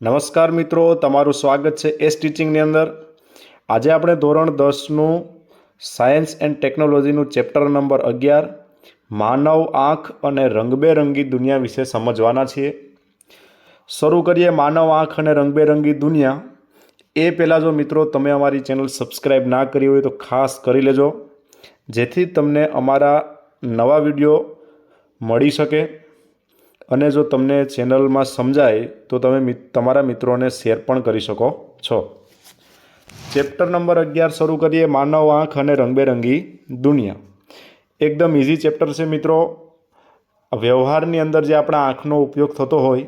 નમસ્કાર મિત્રો, તમારું સ્વાગત છે એસ ટીચિંગની અંદર. આજે આપણે ધોરણ દસનું સાયન્સ એન્ડ ટેકનોલોજીનું ચેપ્ટર નંબર અગિયાર, માનવ આંખ અને રંગબેરંગી દુનિયા વિશે સમજવાના છીએ. શરૂ કરીએ માનવ આંખ અને રંગબેરંગી દુનિયા. એ પહેલાં જો મિત્રો તમે અમારી ચેનલ સબસ્ક્રાઈબ ના કરી હોય તો ખાસ કરી લેજો, જેથી તમને અમારા નવા વીડિયો મળી શકે. અને જો તમને ચેનલમાં સમજાય, તો તમે તમારા મિત્રોને શેર પણ કરી શકો છો. ચેપ્ટર નંબર અગિયાર શરૂ કરીએ, માનવ આંખ અને રંગબેરંગી દુનિયા. એકદમ ઇઝી ચેપ્ટર છે મિત્રો. વ્યવહારની અંદર જે આપણા આંખનો ઉપયોગ થતો હોય,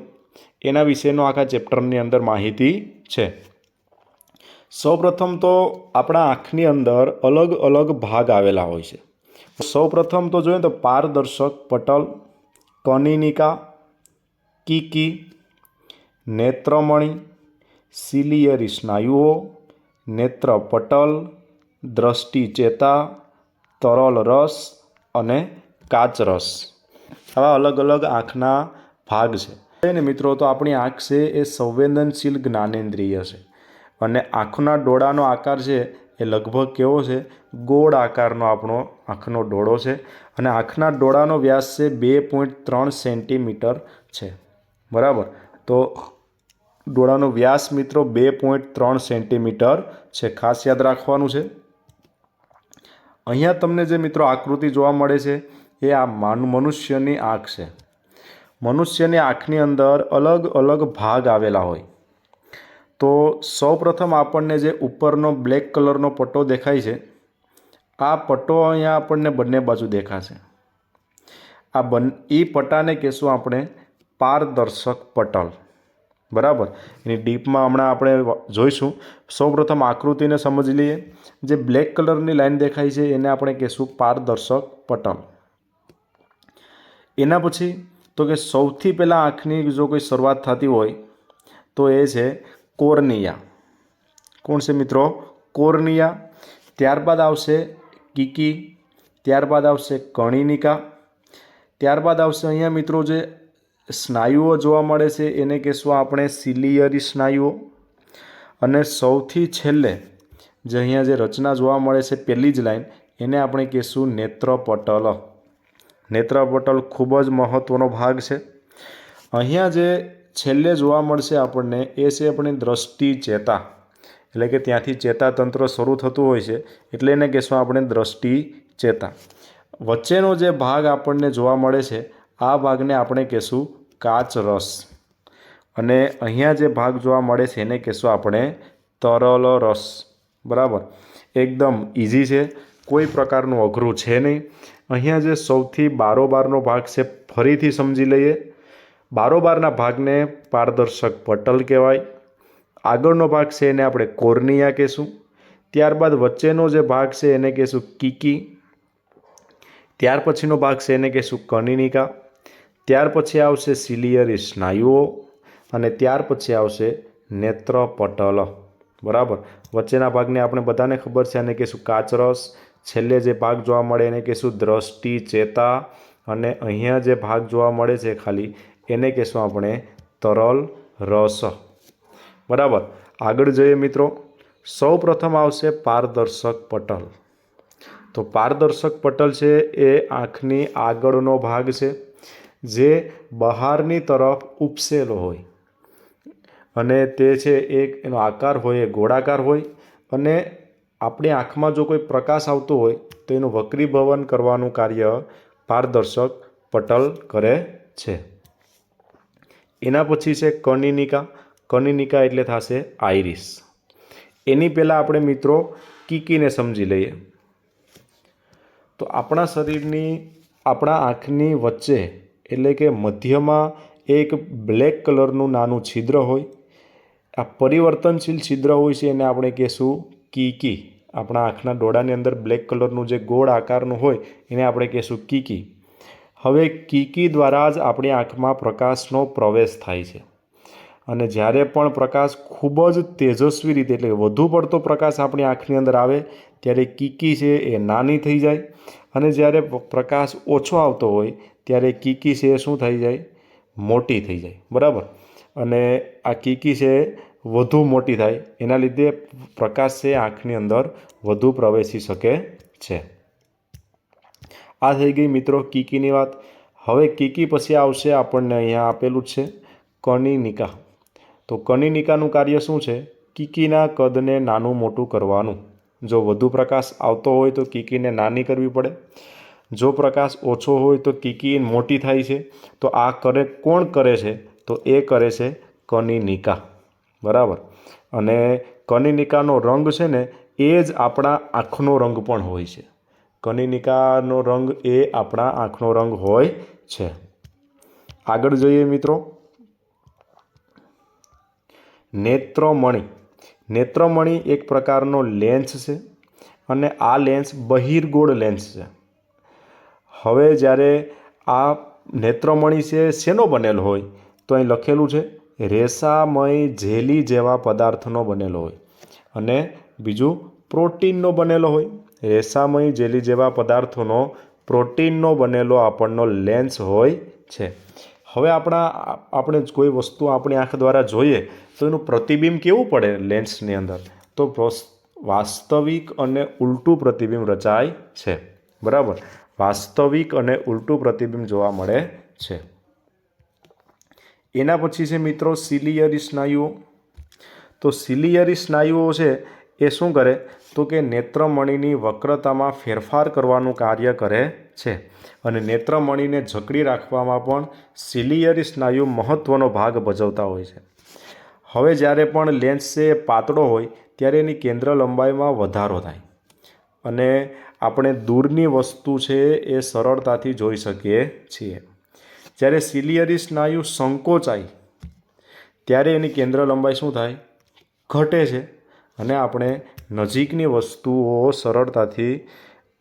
એના વિશેનો આખા ચેપ્ટરની અંદર માહિતી છે. સૌપ્રથમ તો આપણા આંખની અંદર અલગ અલગ ભાગ આવેલા હોય છે. સૌપ્રથમ તો જોઈએ તો પારદર્શક, પટલ, કનિનિકા કીકી, નેત્રમણી સિલિયરી સ્નાયુઓ નેત્રપટલ દ્રષ્ટિચેતા તરલ રસ અને કાચરસ આવા અલગ અલગ આંખના ભાગ છે. ને મિત્રો, તો આપણી આંખ છે એ સંવેદનશીલ જ્ઞાનેન્દ્રિય છે. અને આંખના ડોળાનો આકાર છે એ લગભગ કેવો છે? ગોળ આકારનો આપણો આંખનો ડોળો છે. અને આંખના ડોળાનો વ્યાસ છે બે પોઈન્ટ ત્રણ સેન્ટીમીટર છે. બરાબર? તો ડોળાનો વ્યાસ મિત્રો બે પોઈન્ટ ત્રણ સેન્ટીમીટર છે. ખાસ યાદ રાખવાનું છે. અહીંયા તમને જે મિત્રો આકૃતિ જોવા મળે છે, એ આ માન, મનુષ્યની આંખ છે. મનુષ્યની આંખની અંદર અલગ અલગ ભાગ આવેલા હોય. તો સૌપ્રથમ આપણને જે ઉપરનો બ્લેક કલરનો પટ્ટો દેખાય છે, આ પટ્ટો અહીંયા આપણને બંને બાજુ દેખાશે. આ બન એ પટ્ટાને કહેશું આપણે પારદર્શક પટલ. બરાબર? એની ડીપમાં હમણાં આપણે જોઈશું. સૌપ્રથમ આકૃતિને સમજી લઈએ. જે બ્લેક કલરની લાઈન દેખાય છે, એને આપણે કહેશું પારદર્શક પટલ. એના પછી, તો કે સૌથી પહેલાં આંખની જો કોઈ શરૂઆત થતી હોય, તો એ છે કોર્નિયા. કોણ છે મિત્રો? કોર્નિયા. ત્યારબાદ આવશે કીકી. ત્યારબાદ આવશે કણિનિકા. ત્યારબાદ આવશે અહીંયા મિત્રો જે સ્નાયુઓ જોવા મળે છે, એને કહેશું આપણે સિલિયરી સ્નાયુઓ. અને સૌથી છેલ્લે, જે અહીંયા જે રચના જોવા મળે છે પહેલી જ લાઈન, એને આપણે કહેશું નેત્રપટલ. નેત્રપટલ ખૂબ જ મહત્ત્વનો ભાગ છે. અહીંયા જે છેલ્લે જોવા મળશે આપણને, એ છે આપણી દ્રષ્ટિ ચેતા. એટલે કે ત્યાંથી ચેતાતંત્ર શરૂ થતું હોય છે, એટલે એને કહેશું આપણે દ્રષ્ટિ ચેતા. વચ્ચેનો જે ભાગ આપણને જોવા મળે છે આ ભાગને આપણે કહેશું કાચ રસ. અને અહીંયા જે ભાગ જોવા મળે છે એને કહેશું આપણે તરલ રસ. બરાબર? એકદમ ઇઝી છે. કોઈ પ્રકારનું અઘરું છે નહીં. અહીંયા જે સૌથી બારોબારનો ભાગ છે ફરીથી સમજી લઈએ. બારોબારના ભાગને પારદર્શક પટલ કહેવાય. આગળનો ભાગ છે એને આપણે કોર્નિયા કહેશું. ત્યારબાદ વચ્ચેનો જે ભાગ છે એને કહેશું કીકી. ત્યાર પછીનો ભાગ છે એને કહેશું કનિનિકા. ત્યાર પછી આવશે સિલિયરી સ્નાયુઓ અને ત્યાર પછી આવશે નેત્રપટલ. બરાબર? વચ્ચેના ભાગને આપણે બધાને ખબર છે એને કહેશું કાચરસ. છેલ્લે જે ભાગ જોવા મળે એને કહેશું દ્રષ્ટિ, ચેતા. અને અહીંયા જે ભાગ જોવા મળે છે ખાલી, એને કહેશું આપણે તરલ રસ. બરાબર? આગળ જઈએ મિત્રો. સૌ પ્રથમ આવશે પારદર્શક પટલ. તો પારદર્શક પટલ છે એ આંખની આગળનો ભાગ છે. જે બહારની તરફ ઉપસેલો હોય. અને તે છે એક, એનો આકાર હોય, એ ગોળાકાર હોય. અને આપણી આંખમાં જો કોઈ પ્રકાશ આવતો હોય, તો એનું વક્રીભવન કરવાનું કાર્ય પારદર્શક પટલ કરે છે. એના પછી છે કનિનિકા કનિનિકા એટલે થશે આઈરિસ એની પહેલાં આપણે મિત્રો કીકીને સમજી લઈએ. તો આપણા શરીરની, આપણા આંખની વચ્ચે એટલે કે મધ્યમાં એક બ્લેક કલરનું નાનું છિદ્ર હોય. આ પરિવર્તનશીલ છિદ્ર હોય છે એને આપણે કહેશું કીકી. આપણા આંખના ડોળાની અંદર બ્લેક કલરનું જે ગોળ આકારનું હોય એને આપણે કહેશું કીકી. હવે કીકી દ્વારા જ આપણી આંખમાં પ્રકાશનો પ્રવેશ થાય છે. અને જ્યારે પણ પ્રકાશ ખૂબ જ તેજસ્વી રીતે એટલે વધુ પડતો પ્રકાશ આપણી આંખની અંદર આવે, ત્યારે કીકી છે એ નાની થઈ જાય. અને જ્યારે પ્રકાશ ઓછો આવતો હોય, ત્યારે કીકી છે એ શું થઈ જાય? મોટી થઈ જાય. બરાબર? અને આ કીકી છે વધુ મોટી થાય. એના લીધે પ્રકાશ છે આંખની અંદર વધુ પ્રવેશી શકે છે. આ થઈ ગઈ મિત્રો કીકીની વાત. હવે કીકી પછી આવશે આપણને અહીંયા આપેલું છે. કનિનિકા. તો કનિનિકાનું કાર્ય શું છે? કીકીના કદને નાનું મોટું કરવાનું. જો વધુ પ્રકાશ આવતો હોય તો કીકીને નાની કરવી પડે. જો પ્રકાશ ઓછો હોય તો કીકી મોટી થાય છે. તો આ કરે કોણ કરે છે? તો એ કરે છે કનિનિકા. બરાબર? અને કનિનિકાનો રંગ છે ને, એ જ આપણા આંખનો રંગ પણ હોય છે. કનિનિકાનો રંગ એ આપણા આંખનો રંગ હોય છે. આગળ જોઈએ મિત્રો. નેત્રમણી. નેત્રમણી એક પ્રકારનો લેન્સ છે અને આ લેન્સ બહિર્ગોળ લેન્સ છે. હવે જ્યારે આ નેત્રમણી છે શેનો બનેલો હોય? તો અહીં લખેલું છે, રેસામય જેલી જેવા પદાર્થનો બનેલો હોય. અને બીજું, પ્રોટીનનો બનેલો હોય. રેસામય જેલી જેવા પદાર્થોનો પ્રોટીનનો બનેલો આપણનો લેન્સ હોય છે. હવે આપણા આપણે કોઈ વસ્તુ આપણી આંખ દ્વારા જોઈએ તો એનું પ્રતિબિંબ કેવું પડે લેન્સની અંદર? તો વાસ્તવિક અને ઉલટું પ્રતિબિંબ રચાય છે. બરાબર? વાસ્તવિક અને ઉલટું પ્રતિબિંબ જોવા મળે છે. એના પછી છે મિત્રો સિલિયરી સ્નાયુઓ. તો સિલિયરી સ્નાયુઓ છે એ શું કરે? તો કે નેત્રમણીની વક્રતામાં ફેરફાર કરવાનું કાર્ય કરે છે. અને નેત્રમણીને જકડી રાખવામાં પણ સિલિયરી સ્નાયુ મહત્ત્વનો ભાગ ભજવતા હોય છે. હવે જ્યારે પણ લેન્સ છે પાતળો હોય, ત્યારે એની કેન્દ્ર લંબાઈમાં વધારો થાય. અને આપણે દૂરની વસ્તુ છે એ સરળતાથી જોઈ શકીએ છીએ. જ્યારે સિલિયરી સ્નાયુ સંકોચાય, ત્યારે એની કેન્દ્ર લંબાઈ શું થાય? ઘટે છે. અને આપણે નજીકની વસ્તુઓ સરળતાથી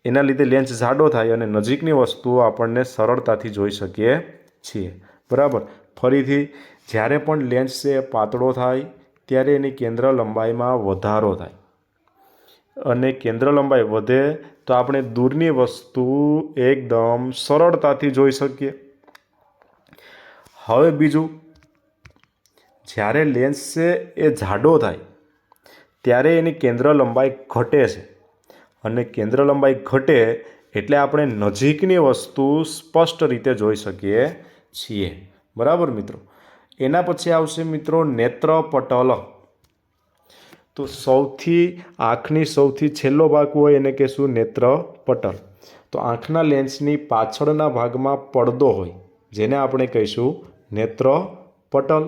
એના લીધે લેન્સ જાડો થાય અને નજીકની વસ્તુઓ આપણને સરળતાથી જોઈ શકીએ છીએ. બરાબર? ફરીથી, જ્યારે પણ લેન્સ છે પાતળો થાય, ત્યારે એની કેન્દ્ર લંબાઈમાં વધારો થાય. અને કેન્દ્ર લંબાઈ વધે, તો આપણે દૂરની વસ્તુ એકદમ સરળતાથી જોઈ શકીએ. હવે બીજું, જ્યારે લેન્સ છે એ જાડો થાય, ત્યારે એની કેન્દ્ર લંબાઈ ઘટે છે. અને કેન્દ્ર લંબાઈ ઘટે એટલે આપણે નજીકની વસ્તુ સ્પષ્ટ રીતે જોઈ શકીએ છીએ. બરાબર મિત્રો? એના પછી આવશે મિત્રો નેત્રપટલ તો સૌથી, આંખની સૌથી છેલ્લો ભાગ હોય એને કહેશું નેત્રપટલ તો આંખના લેન્સની પાછળના ભાગમાં પડદો હોય, જેને આપણે કહીશું નેત્રપટલ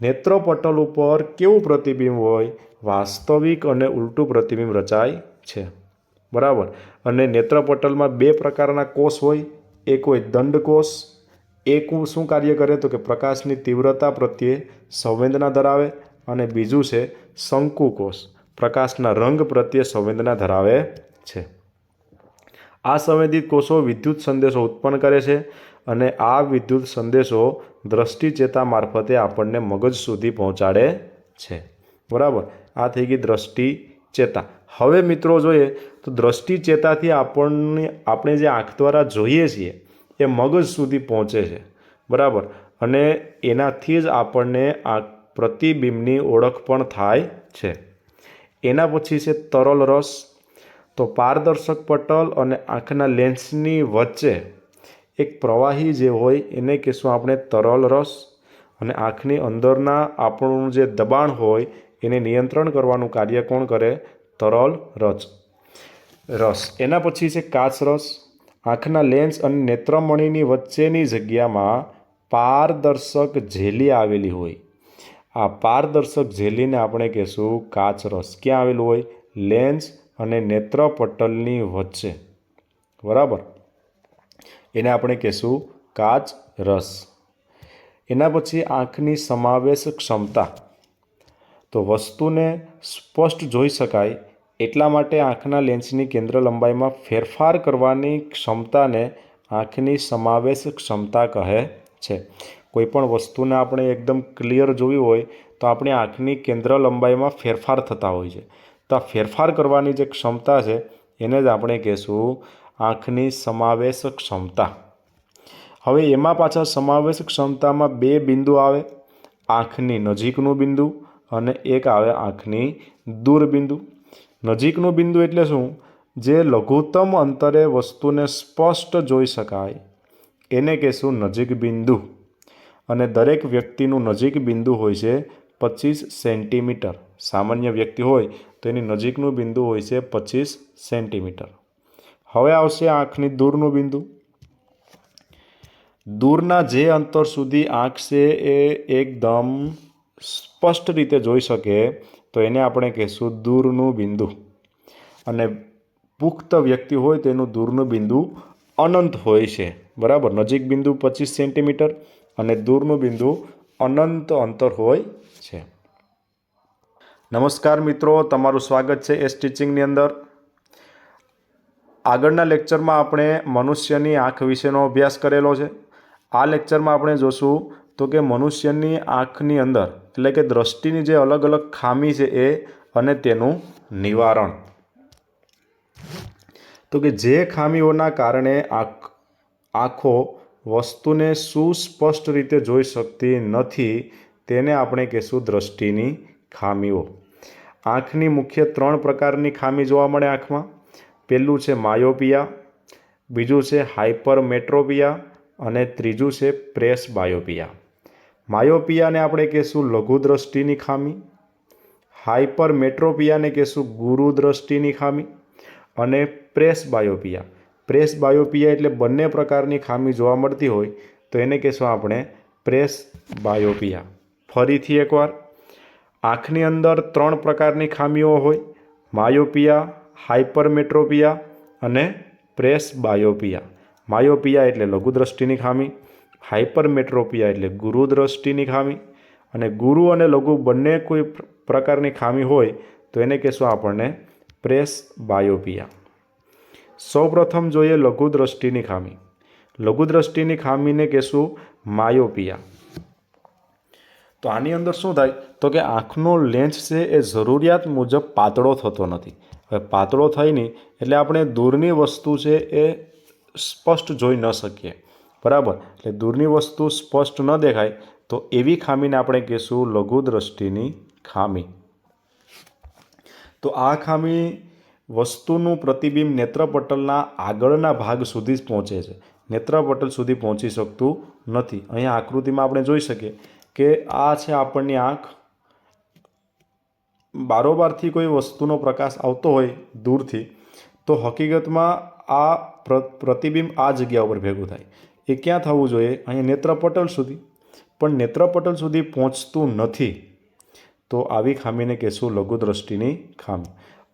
નેત્રપટલ ઉપર કેવું પ્રતિબિંબ હોય? વાસ્તવિક અને ઉલટું પ્રતિબિંબ રચાય છે. બરાબર. અને નેત્રપટલમાં બે પ્રકારના કોષ હોય. એક હોય દંડકોષ. એક શું કાર્ય કરે તો કે પ્રકાશની તીવ્રતા પ્રત્યે સંવેદના ધરાવે અને બીજું છે શંકુકોષ. પ્રકાશના રંગ પ્રત્યે સંવેદના ધરાવે છે. આ સંવેદિત કોષો વિદ્યુત સંદેશો ઉત્પન્ન કરે છે અને આ વિદ્યુત સંદેશો દ્રષ્ટિચેતા મારફતે આપણને મગજ સુધી પહોંચાડે છે. બરાબર. આ થઈ ગઈ દ્રષ્ટિ ચેતા. હવે મિત્રો જોઈએ તો દ્રષ્ટિ ચેતાથી આપણને આપણે જે આંખ દ્વારા જોઈએ છીએ, એ મગજ સુધી પહોંચે છે. બરાબર? અને એનાથી જ આપણને આ પ્રતિબિંબની ઓળખ પણ થાય છે. એના પછી છે તરલ રસ. તો પારદર્શક પટલ અને આંખના લેન્સની વચ્ચે એક પ્રવાહી જે હોય, એને કહેશું આપણે તરલ રસ. અને આંખની અંદરના આપણું જે દબાણ હોય, એને નિયંત્રણ કરવાનું કાર્ય કોણ કરે? તરલ રસ. રસ. એના પછી છે કાચ રસ. આંખના લેન્સ અને નેત્રમણીની વચ્ચેની જગ્યામાં પારદર્શક ઝેલી આવેલી હોય. આ પારદર્શક ઝેલીને આપણે કહેશું કાચ રસ. ક્યાં આવેલું હોય? લેન્સ અને નેત્રપટલની વચ્ચે. બરાબર? એને આપણે કહેશું કાચ રસ. એના પછી આંખની સમાવેશ ક્ષમતા. તો વસ્તુને સ્પષ્ટ જોઈ શકાય એટલા માટે આંખના લેન્સની કેન્દ્ર લંબાઈમાં ફેરફાર કરવાની ક્ષમતાને આંખની સમાવેશ ક્ષમતા કહે છે. કોઈપણ વસ્તુને આપણે એકદમ ક્લિયર જોવી હોય તો આપણી આંખની કેન્દ્ર લંબાઈમાં ફેરફાર થતા હોય છે. તો આ ફેરફાર કરવાની જે ક્ષમતા છે, એને જ આપણે કહેશું આંખની સમાવેશ ક્ષમતા. હવે એમાં પાછા સમાવેશ ક્ષમતામાં બે બિંદુ આવે, આંખની નજીકનું બિંદુ અને એક આવે આંખની દૂર બિંદુ. નજીકનું બિંદુ એટલે શું? જે લઘુત્તમ અંતરે વસ્તુને સ્પષ્ટ જોઈ શકાય. એને કહેશું નજીક બિંદુ. અને દરેક વ્યક્તિનું નજીક બિંદુ હોય છે પચીસ સેન્ટીમીટર. સામાન્ય વ્યક્તિ હોય તો એની નજીકનું બિંદુ હોય છે પચીસ સેન્ટીમીટર. હવે આવશે આંખની દૂરનું બિંદુ. દૂરના જે અંતર સુધી આંખ છે એ એકદમ સ્પષ્ટ રીતે જોઈ શકે તો એને આપણે કહીશું દૂરનું બિંદુ. અને પુખ્ત વ્યક્તિ હોય તેનું દૂરનું બિંદુ અનંત હોય છે. બરાબર? નજીક બિંદુ પચીસ સેન્ટીમીટર અને દૂરનું બિંદુ અનંત અંતર હોય છે. નમસ્કાર મિત્રો, તમારું સ્વાગત છે એસ ટીચિંગની અંદર. આગળના લેક્ચરમાં આપણે મનુષ્યની આંખ વિશેનો અભ્યાસ કરેલો છે. આ લેક્ચરમાં આપણે જોશું તો કે મનુષ્યની આંખની અંદર, એટલે કે દ્રષ્ટિની જે અલગ અલગ ખામી છે એ અને તેનું નિવારણ. તો કે જે ખામીઓના કારણે આંખ, આંખો વસ્તુને સુસ્પષ્ટ રીતે જોઈ શકતી નથી, તેને આપણે કહીશું દ્રષ્ટિની ખામીઓ. આંખની મુખ્ય ત્રણ પ્રકારની ખામી જોવા મળે આંખમાં. પહેલું છે માયોપિયા, બીજું છે હાઇપરમેટ્રોપિયા અને ત્રીજું છે પ્રેસ બાયોપિયા માયોપિયાને આપણે કહીશું લઘુદ્રષ્ટિની ખામી, હાઇપરમેટ્રોપિયાને કહીશું ગુરુ દ્રષ્ટિની ખામી અને પ્રેસ બાયોપિયા. પ્રેસ બાયોપિયા એટલે બંને પ્રકારની ખામી જોવા મળતી હોય તો એને કહેશું આપણે પ્રેસ બાયોપિયા. ફરીથી એકવાર, આંખની અંદર ત્રણ પ્રકારની ખામીઓ હોય, માયોપિયા, હાઇપરમેટ્રોપિયા અને પ્રેસ બાયોપિયા. માયોપિયા એટલે લઘુદ્રષ્ટિની ખામી હાઇપરમેટ્રોપિયા એટલે ગુરુદ્રષ્ટિની ખામી અને ગુરુ અને લઘુ બંને કોઈ પ્રકારની ખામી હોય તો એને કહેશું આપણને પ્રેસ બાયોપિયા. સૌપ્રથમ જોઈએ લઘુદ્રષ્ટિની ખામી. લઘુદ્રષ્ટિની ખામીને કહેશું માયોપિયા. તો આની અંદર શું થાય? તો કે આંખનો લેન્સ છે એ જરૂરિયાત મુજબ પાતળો થતો નથી. હવે પાતળો થાય નહીં એટલે આપણે દૂરની વસ્તુ છે એ સ્પષ્ટ જોઈ ન શકીએ. બરાબર? એટલે દૂરની વસ્તુ સ્પષ્ટ ન દેખાય, તો એવી ખામીને આપણે કહીશું લઘુ દ્રષ્ટિની ખામી. તો આ ખામી વસ્તુનું પ્રતિબિંબ નેત્રપટલના આગળના ભાગ સુધી જ પહોંચે છે. નેત્રપટલ સુધી પહોંચી શકતું નથી. અહીંયા આકૃતિમાં આપણે જોઈ શકીએ કે આ છે આપણની આંખ. બારોબારથી કોઈ વસ્તુનો પ્રકાશ આવતો હોય દૂરથી, તો હકીકતમાં આ પ્રતિબિંબ આ જગ્યા ઉપર ભેગું થાય. એ ક્યાં થવું જોઈએ? અહીંયા નેત્રપટલ સુધી. પણ નેત્રપટલ સુધી પહોંચતું નથી. તો આવી ખામીને કહેશું લઘુદ્રષ્ટિની ખામી.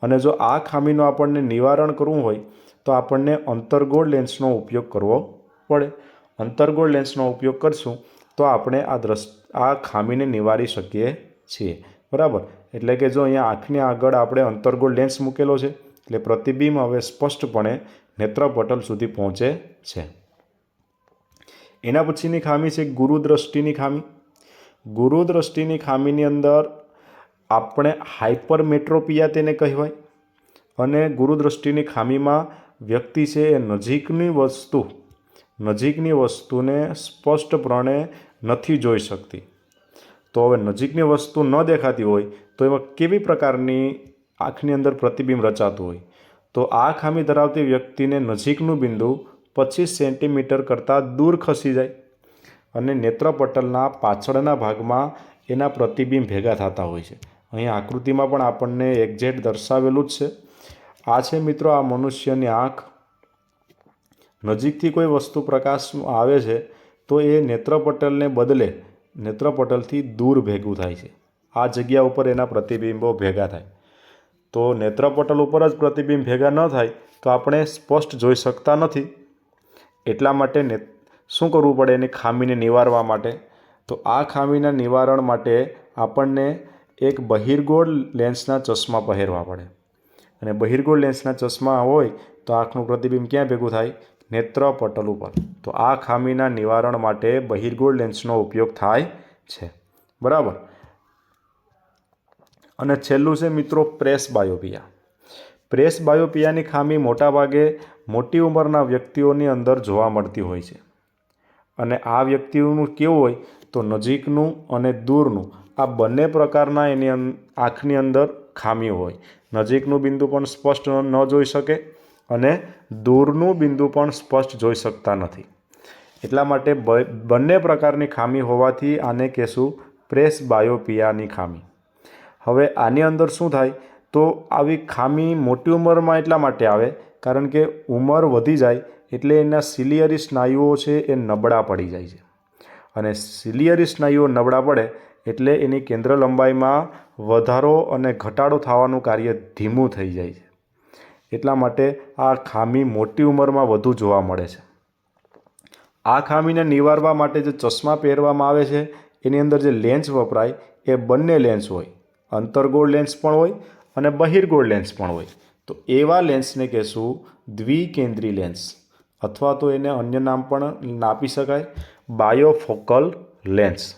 અને જો આ ખામીનું આપણને નિવારણ કરવું હોય, તો આપણને અંતર્ગોળ લેન્સનો ઉપયોગ કરવો પડે. અંતર્ગોળ લેન્સનો ઉપયોગ કરશું તો આપણે આ દ્રષ્ આ ખામીને નિવારી શકીએ છીએ. બરાબર? એટલે કે જો અહીંયા આંખની આગળ આપણે અંતર્ગોળ લેન્સ મૂકેલો છે, એટલે પ્રતિબિંબ હવે સ્પષ્ટપણે નેત્રપટલ સુધી પહોંચે છે. એના પછીની ખામી છે ગુરુદ્રષ્ટિની ખામી. ગુરુ દ્રષ્ટિની ખામીની અંદર આપણે હાઇપરમેટ્રોપિયા તેને કહેવાય અને ગુરુ દ્રષ્ટિની ખામીમાં વ્યક્તિ છે એ નજીકની વસ્તુ, નજીકની વસ્તુને સ્પષ્ટપણે નથી જોઈ શકતી. તો હવે નજીકની વસ્તુ ન દેખાતી હોય તો એમાં કેવી પ્રકારની આંખની અંદર પ્રતિબિંબ રચાતું હોય? તો આ ખામી ધરાવતી વ્યક્તિને નજીકનું બિંદુ પચીસ સેન્ટીમીટર કરતાં દૂર ખસી જાય અને નેત્રપટલના પાછળના ભાગમાં એના પ્રતિબિંબ ભેગા થતા હોય છે. અહીં આકૃતિમાં પણ આપણને એક્ઝેક્ટ દર્શાવેલું જ છે. આ છે મિત્રો આ મનુષ્યની આંખ. નજીકથી કોઈ વસ્તુ પ્રકાશ આવે છે તો એ નેત્રપટલને બદલે નેત્રપટલથી દૂર ભેગું થાય છે. આ જગ્યા ઉપર એના પ્રતિબિંબો ભેગા થાય. તો નેત્રપટલ ઉપર જ પ્રતિબિંબ ભેગા ન થાય તો આપણે સ્પષ્ટ જોઈ શકતા નથી. એટલા માટે ને શું કરવું પડે એની ખામીને નિવારવા માટે? તો આ ખામીના નિવારણ માટે આપણને એક બહિર્ગોળ લેન્સના ચશ્મા પહેરવા પડે. અને બહિર્ગોળ લેન્સના ચશ્મા હોય તો આંખનું પ્રતિબિંબ ક્યાં ભેગું થાય? નેત્રપટલ ઉપર. તો આ ખામીના નિવારણ માટે બહિર્ગોળ લેન્સનો ઉપયોગ થાય છે. બરાબર? અને છેલ્લું છે મિત્રો પ્રેસ બાયોપિયા. પ્રેસ બાયોપિયાની ખામી મોટાભાગે મોટી ઉંમરના વ્યક્તિઓની અંદર જોવા મળતી હોય છે. અને આ વ્યક્તિઓનું કેવું હોય તો નજીકનું અને દૂરનું આ બંને પ્રકારના એની આંખની અંદર ખામી હોય. નજીકનું બિંદુ પણ સ્પષ્ટ ન જોઈ શકે અને દૂરનું બિંદુ પણ સ્પષ્ટ જોઈ શકતા નથી. એટલા માટે બંને પ્રકારની ખામી હોવાથી આને કહેશું પ્રેસ બાયોપિયાની ખામી. હવે આની અંદર શું થાય? તો આવી ખામી મોટી ઉંમરમાં એટલા માટે આવે, કારણ કે ઉંમર વધી જાય એટલે એના સિલિયરી સ્નાયુઓ છે એ નબળા પડી જાય છે. અને સિલિયરી સ્નાયુઓ નબળા પડે એટલે એની કેન્દ્ર લંબાઈમાં વધારો અને ઘટાડો થવાનું કાર્ય ધીમું થઈ જાય છે. એટલા માટે આ ખામી મોટી ઉંમરમાં વધુ જોવા મળે છે. આ ખામીને નિવારવા માટે જે ચશ્મા પહેરવામાં આવે છે, એની અંદર જે લેન્સ વપરાય, એ બંને લેન્સ હોય. અંતર્ગોળ લેન્સ પણ હોય અને બહિર્ગોળ લેન્સ પણ હોય. તો એવા લેન્સને કહેશું દ્વિકેન્દ્રી લેન્સ અથવા તો એને અન્ય નામ પણ આપી શકાય, બાયોફોકલ લેન્સ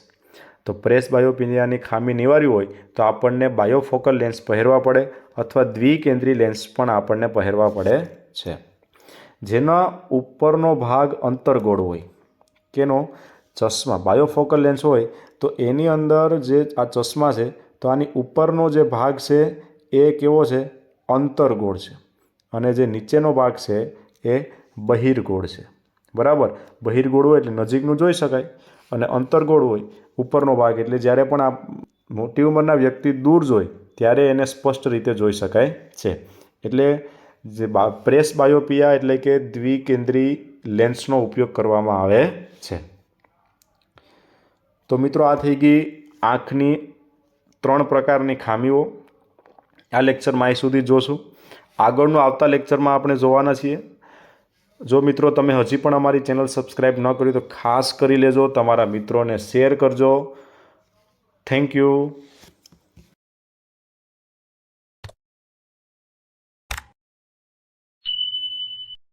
તો પ્રેસ બાયોપિનિયાની ખામી નિવારી હોય તો આપણને બાયોફોકલ લેન્સ પહેરવા પડે અથવા દ્વિકેન્દ્રી લેન્સ પણ આપણને પહેરવા પડે છે. જેના ઉપરનો ભાગ અંતરગોળ હોય. કેનો? ચશ્મા. બાયોફોકલ લેન્સ હોય તો એની અંદર જે આ ચશ્મા છે તો આની ઉપરનો જે ભાગ છે એ કેવો છે? અંતરગોળ છે. અને જે નીચેનો ભાગ છે એ બહિર્ગોળ છે. બરાબર? બહિર્ગોળ હોય એટલે નજીકનું જોઈ શકાય અને અંતરગોળ હોય, ઉપરનો ભાગ. એટલે જ્યારે પણ આ મોટી ઉંમરના વ્યક્તિ દૂર જોઈ ત્યારે એને સ્પષ્ટ રીતે જોઈ શકાય છે. એટલે જે બા, પ્રેસ બાયોપિયા એટલે કે દ્વિકેન્દ્રી લેન્સનો ઉપયોગ કરવામાં આવે છે. તો મિત્રો આ થઈ ગઈ આંખની ત્રણ પ્રકારની ખામીઓ. આ લેક્ચરમાં અહીં સુધી જોશું. આગળનું આવતા લેક્ચરમાં આપણે જોવાના છીએ. જો મિત્રો તમે હજી પણ અમારી ચેનલ સબસ્ક્રાઈબ ન કરી તો ખાસ કરી લેજો. તમારા મિત્રોને શેર કરજો. Thank you